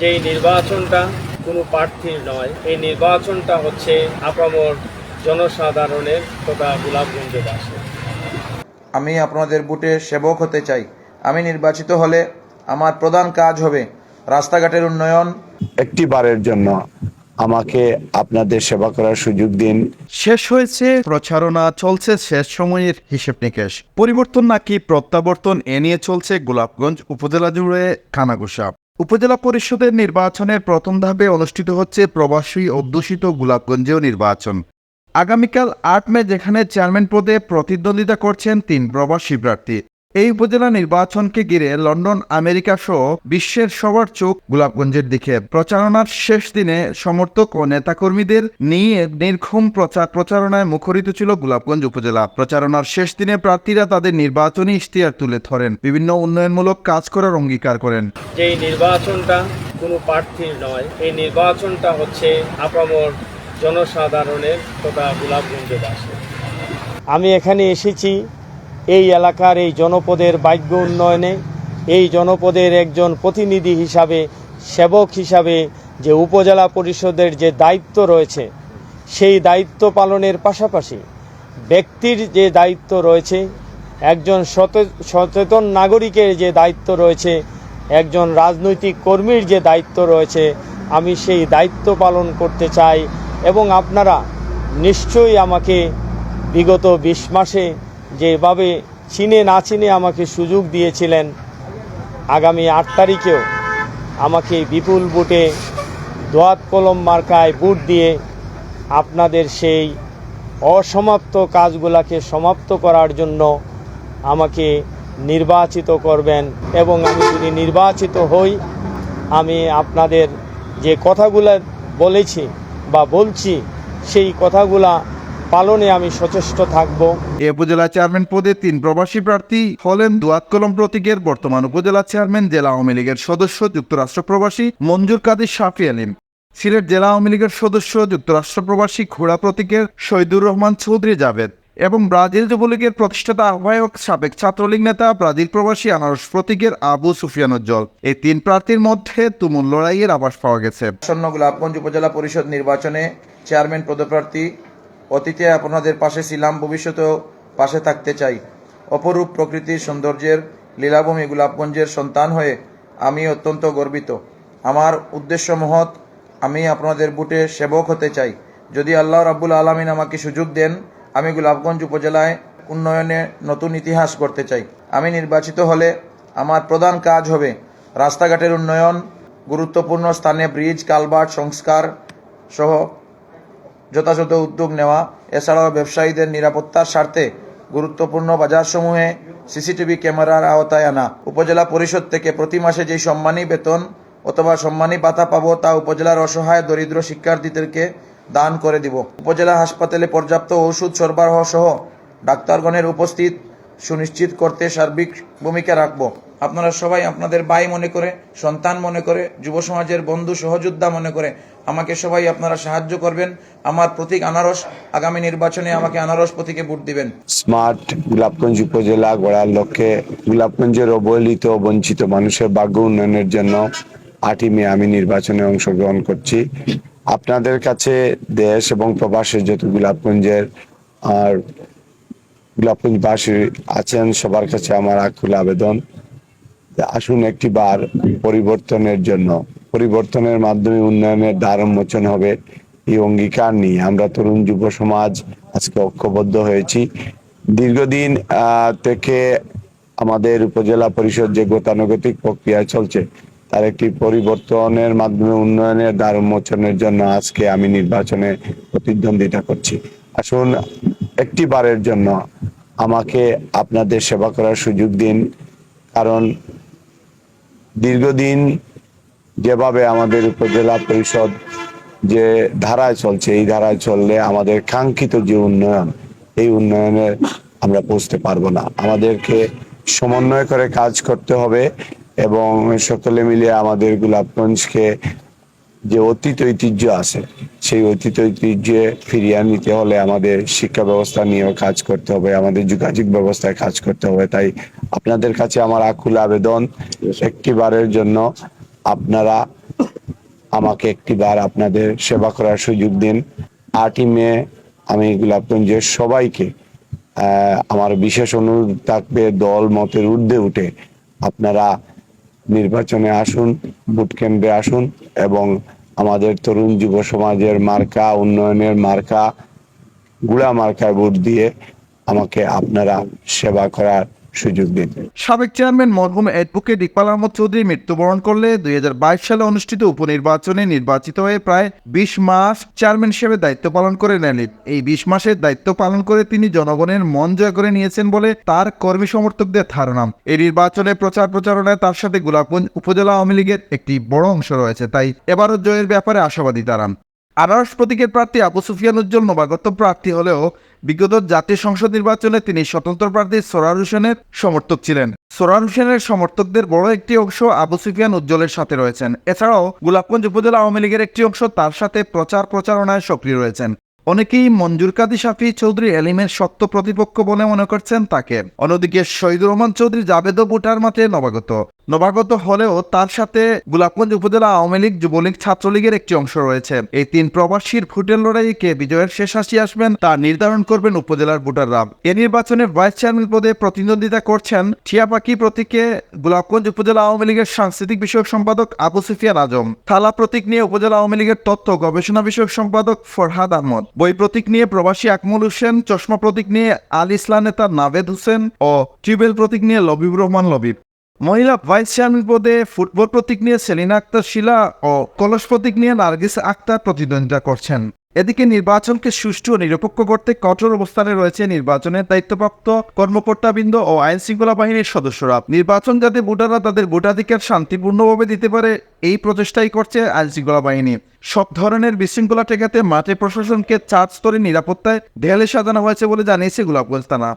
যে এই নির্বাচনটা কোনো প্রার্থীর নয় এই নির্বাচনটা হচ্ছে আপামর জনসাধারণের তথা গোলাপগঞ্জবাসী আমি আপনাদের বুটে সেবক হতে চাই। আমি নির্বাচিত হলে আমার প্রধান কাজ হবে রাস্তাঘাটের উন্নয়ন। একটি বারের জন্য আমাকে আপনাদের সেবা করার সুযোগ দিন। শেষ হয়েছে প্রচারণা চলছে শেষ সময়ের হিসেব নিকেশ। পরিবর্তন নাকি প্রত্যাবর্তন এ নিয়ে চলছে গোলাপগঞ্জ উপজেলা জুড়ে কানাঘুষা। উপজেলা পরিষদের নির্বাচনের প্রথম ধাপে অনুষ্ঠিত হচ্ছে প্রবাসী অধ্যুষিত গোলাপগঞ্জেও নির্বাচন। আগামীকাল আট মে, যেখানে চেয়ারম্যান পদে প্রতিদ্বন্দ্বিতা করছেন তিন প্রবাসী প্রার্থী। এই উপজেলা নির্বাচনকে ঘিরে লন্ডন, আমেরিকা সহ বিশ্বের সবার চোখ গোলাপগঞ্জের দিকে। প্রচারণার শেষ দিনে সমর্থক ও নেতাকর্মীদের নিয়ে নির্ঘুম প্রচার প্রচারণায় মুখরিত ছিল গোলাপগঞ্জ উপজেলা। প্রচারণার শেষ দিনে প্রার্থীরা তাদের নির্বাচনী ইশতেহার তুলে ধরেন। বিভিন্ন উন্নয়নমূলক কাজ করার অঙ্গীকার করেন। যে নির্বাচনটা কোনো প্রার্থীর নয়, এই নির্বাচনটা হচ্ছে আপামর জনসাধারণের তথা গোলাপগঞ্জবাসী আমি এখানে এসেছি এই এলাকার এই জনপদের ভাগ্য উন্নয়নে, এই জনপদের একজন প্রতিনিধি হিসাবে, সেবক হিসাবে যে উপজেলা পরিষদের যে দায়িত্ব রয়েছে, সেই দায়িত্ব পালনের পাশাপাশি ব্যক্তির যে দায়িত্ব রয়েছে, একজন সচেতন নাগরিকের যে দায়িত্ব রয়েছে, একজন রাজনৈতিক কর্মীর যে দায়িত্ব রয়েছে, আমি সেই দায়িত্ব পালন করতে চাই এবং আপনারা নিশ্চয়ই আমাকে বিগত বিশ মাসে যেভাবে চিনে না চিনে আমাকে সুযোগ দিয়েছিলেন আগামী আট তারিখেও আমাকে বিপুল বুটে দোয়াত কলম মার্কায় বুট দিয়ে আপনাদের সেই অসমাপ্ত কাজগুলাকে সমাপ্ত করার জন্য আমাকে নির্বাচিত করবেন এবং আমি যদি নির্বাচিত হই, আমি আপনাদের যে কথাগুলো বলেছি বা বলছি, সেই কথাগুলা পালনে আমি সচেষ্ট থাকব। এ উপজেলা চেয়ারম্যান পদে তিন প্রবাসী প্রার্থী হলেন দুয়াত কলম প্রতীকের বর্তমান উপজেলা চেয়ারম্যান জেলা আওয়ামী লীগের সদস্য যুক্তরাষ্ট্র প্রবাসী মঞ্জুর কাদির শাফি আলিম সিলেট জেলা আওয়ামী লীগের সদস্য যুক্তরাষ্ট্র প্রবাসী ঘোড়া প্রতীকের শহীদুর রহমান চৌধুরী জাভেদ এবং ব্রাজিল যুবলীগের প্রতিষ্ঠাতা আহ্বায়ক সাবেক ছাত্রলীগ নেতা ব্রাজিল প্রবাসী আনারস প্রতীকের আবু সুফিয়ান উজ্জ্বল। এই তিন প্রার্থীর মধ্যে তুমুল লড়াইয়ের আভাস পাওয়া গেছে। আসন্ন গোলাপগঞ্জ উপজেলা পরিষদ নির্বাচনে চেয়ারম্যান পদপ্রার্থী অতীতে আপনাদের পাশে ছিলাম, ভবিষ্যতেও পাশে থাকতে চাই। অপরূপ প্রকৃতির সৌন্দর্যের লীলাভূমি গোলাপগঞ্জের সন্তান হয়ে আমি অত্যন্ত গর্বিত। আমার উদ্দেশ্য মহৎ, আমি আপনাদের বুটে সেবক হতে চাই। যদি আল্লাহ রাব্বুল আলমিন আমাকে সুযোগ দেন, আমি গোলাপগঞ্জ উপজেলায় উন্নয়নে নতুন ইতিহাস করতে চাই। আমি নির্বাচিত হলে আমার প্রধান কাজ হবে রাস্তাঘাটের উন্নয়ন, গুরুত্বপূর্ণ স্থানে ব্রিজ কালভার্ট সংস্কার সহ যথাযথ উদ্যোগ নেওয়া। এছাড়াও ব্যবসায়ীদের নিরাপত্তার স্বার্থে গুরুত্বপূর্ণ বাজারসমূহে সিসিটিভি ক্যামেরার আওতায় আনা। উপজেলা পরিষদ থেকে প্রতি মাসে যেই সম্মানী বেতন অথবা সম্মানী ভাতা পাবো, তা উপজেলার অসহায় দরিদ্র শিক্ষার্থীদেরকে দান করে দিব। উপজেলা হাসপাতালে পর্যাপ্ত ওষুধ সরবরাহ সহ ডাক্তারগণের উপস্থিত সুনিশ্চিত করতে সার্বিক ভূমিকা রাখব। আপনারা সবাই আপনাদের ভাই মনে করে, সন্তান মনে করে যুব সমাজের বন্ধু সহযোদ্ধা মনে করে, আমাকে সবাই আপনারা সাহায্য করবেন। আমার প্রতীক আনারস, আগামী নির্বাচনে আমাকে আনারস প্রতীকে ভোট দিবেন। স্মার্ট গোলাপগঞ্জ উপজেলা গড়ার লক্ষ্যে গোলাপগঞ্জের অবহেলিত বঞ্চিত মানুষের ভাগ্য উন্নয়নের জন্য আটই মে আমি নির্বাচনে অংশগ্রহণ করছি। আপনাদের কাছে দেশ এবং প্রবাসের যত গোলাপগঞ্জের আর গোলাপগঞ্জবাসী আছেন, সবার কাছে আমার আকুল আবেদন। আসুন একটি বার পরিবর্তনের জন্য। পরিবর্তনের মাধ্যমে উন্নয়নের দ্বার উন্মোচন হবে এই অঙ্গীকার নিয়ে। আমরা তরুণ যুব সমাজ আজকে ঐক্যবদ্ধ হয়েছি। দীর্ঘদিন থেকে আমাদের উপজেলা পরিষদ যে গতানুগতিক প্রক্রিয়া চলছে, তার একটি পরিবর্তনের মাধ্যমে উন্নয়নের দ্বার উন্মোচনের জন্য আজকে আমি নির্বাচনে প্রতিদ্বন্দ্বিতা করছি। আসুন একটি বারের জন্য আমাকে আপনাদের সেবা করার সুযোগ দিন, কারণ দীর্ঘদিন যেভাবে আমাদের উপজেলা পরিষদ যে ধারায় চলছে, এই ধারায় চললে আমাদের কাঙ্ক্ষিত যে উন্নয়ন, এই উন্নয়নে আমরা পৌঁছতে পারব না। আমাদেরকে সমন্বয় করে কাজ করতে হবে এবং সকলে মিলে আমাদের গোলাপগঞ্জকে যে অতীত ঐতিহ্য আছে, সেই অতীত ঐতিহ্যে ফিরিয়ে নিতে হলে আমাদের শিক্ষা ব্যবস্থা নিয়েও কাজ করতে হবে, আমাদের যোগাযোগ ব্যবস্থায় কাজ করতে হবে। তাই আপনাদের কাছে আমার আকুল আবেদন একটি বারের জন্য আপনারা আমাকে একটিবার আপনাদের সেবা করার সুযোগ দিন। আটই মে আমি গোলাপগঞ্জের সবাইকে আমার বিশেষ অনুরোধ থাকবে দল মতের ঊর্ধ্বে উঠে আপনারা নির্বাচনে আসুন, ভোট কেন্দ্রে আসুন এবং আমাদের তরুণ যুব সমাজের মার্কা, উন্নয়নের মার্কা, গুড়া মার্কায় ভোট দিয়ে আমাকে আপনারা সেবা করার সুযোগ দিন সাবেক চেয়ারম্যান মরহুম অ্যাডভোকেট ইকবাল আহমদ চৌধুরী মৃত্যুবরণ করলে দুই সালে অনুষ্ঠিত উপনির্বাচনে নির্বাচিত হয়ে প্রায় বিশ মাস চেয়ারম্যান হিসেবে দায়িত্ব পালন করে নেলিপ এই বিশ মাসের দায়িত্ব পালন করে তিনি জনগণের মন জয় করে নিয়েছেন বলে তার কর্মী সমর্থকদের ধারণা। এই নির্বাচনে প্রচার প্রচারণায় তার সাথে গোলাপগঞ্জ উপজেলা আওয়ামী লীগের একটি বড় অংশ রয়েছে, তাই এবারও জয়ের ব্যাপারে আশাবাদী তারা। আনারস প্রতীকের প্রার্থী আবু সুফিয়ান উজ্জ্বল নবাগত প্রার্থী হলেও বিগত জাতীয় সংসদ নির্বাচনে তিনি স্বতন্ত্র প্রার্থী সোরার হোসেনের সমর্থক ছিলেন। সোরার হোসেনের সমর্থকদের বড় একটি অংশ আবু সুফিয়ান উজ্জ্বলের সাথে রয়েছেন। এছাড়াও গোলাপগঞ্জ উপজেলা আওয়ামী লীগের একটি অংশ তার সাথে প্রচার প্রচারণায় সক্রিয় রয়েছেন। অনেকেই মঞ্জুর কাদি শাফি চৌধুরী এলিমের শক্ত প্রতিপক্ষ বলে মনে করছেন তাকে। অন্যদিকে শহীদুর রহমান চৌধুরী জাবেদও ভোটার মাঠে নবাগত। নবাগত হলেও তার সাথে গোলাপগঞ্জ উপজেলা আওয়ামী লীগ যুবলীগ ছাত্রলীগের একটি অংশ রয়েছে। এই তিন প্রবাসীর ফুটেল লড়াইয়ে কে বিজয়ের শেষ হাসি আসবেন তা নির্ধারণ করবেন উপজেলার ভোটাররা। এ নির্বাচনে ভাইস চেয়ারম্যান পদে প্রতিদ্বন্দ্বিতা করছেন টিয়াপাকি প্রতীকে গোলাপগঞ্জ উপজেলা আওয়ামী লীগের সাংস্কৃতিক বিষয়ক সম্পাদক আবু সুফিয়ান আজম। থালা প্রতীক নিয়ে উপজেলা আওয়ামী লীগের তথ্য গবেষণা বিষয়ক সম্পাদক ফরহাদ আহমদ। বই প্রতীক নিয়ে প্রবাসী আকমল হোসেন, চশমা প্রতীক নিয়ে আল ইসলাম নেতা নাভেদ হোসেন ও টিউবেল প্রতীক নিয়ে লবিব রহমান লবিব। মহিলা ভাইস চেয়ারম্যান পদে ফুটবল প্রতীক নিয়ে সেলিনা আক্তার, শিলা ও কলস প্রতীক নিয়ে নার্গিস আক্তার প্রতিদ্বন্দ্বিতা করছেন। এদিকে নির্বাচনকে সুষ্ঠু ও নিরপেক্ষ করতে কঠোর অবস্থানে রয়েছে নির্বাচনের দায়িত্বপ্রাপ্ত কর্মকর্তাবৃন্দ ও আইন শৃঙ্খলা বাহিনীর সদস্যরা। নির্বাচন যাতে ভোটাররা তাদের ভোটাধিকার শান্তিপূর্ণভাবে দিতে পারে, এই প্রচেষ্টাই করছে আইন শৃঙ্খলা বাহিনী। সব ধরনের বিশৃঙ্খলা ঠেকাতে মাঠে প্রশাসনকে চার স্তরে নিরাপত্তায় ঢেলে সাজানো হয়েছে বলে জানিয়েছে গোলাপগঞ্জ থানা।